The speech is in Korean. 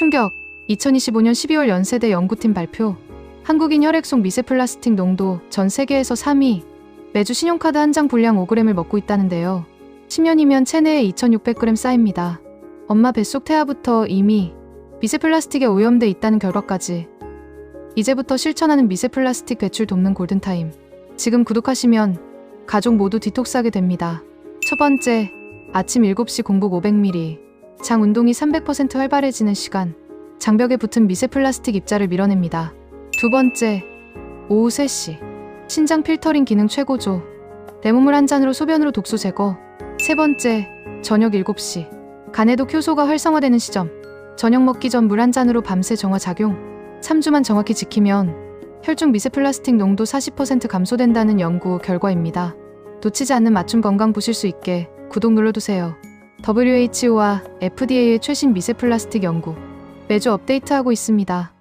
충격 2025년 12월 연세대 연구팀 발표 한국인 혈액 속 미세 플라스틱 농도 전 세계에서 3위 매주 신용카드 한 장 분량 5g을 먹고 있다는데요. 10년이면 체내에 2600g 쌓입니다. 엄마 뱃속 태아부터 이미 미세 플라스틱에 오염돼 있다는 결과까지 이제부터 실천하는 미세 플라스틱 배출 돕는 골든타임 지금 구독하시면 가족 모두 디톡스하게 됩니다. 첫 번째 아침 7시 공복 500ml 장 운동이 300% 활발해지는 시간 장벽에 붙은 미세 플라스틱 입자를 밀어냅니다. 두 번째 오후 3시 신장 필터링 기능 최고조 레몬물 한 잔으로 소변으로 독소 제거 세 번째 저녁 7시 간에도 효소가 활성화되는 시점 저녁 먹기 전 물 한 잔으로 밤새 정화 작용 3주만 정확히 지키면 혈중 미세 플라스틱 농도 40% 감소된다는 연구 결과입니다. 놓치지 않는 맞춤 건강 보실 수 있게 구독 눌러두세요. WHO와 FDA의 최신 미세 플라스틱 연구 매주 업데이트하고 있습니다.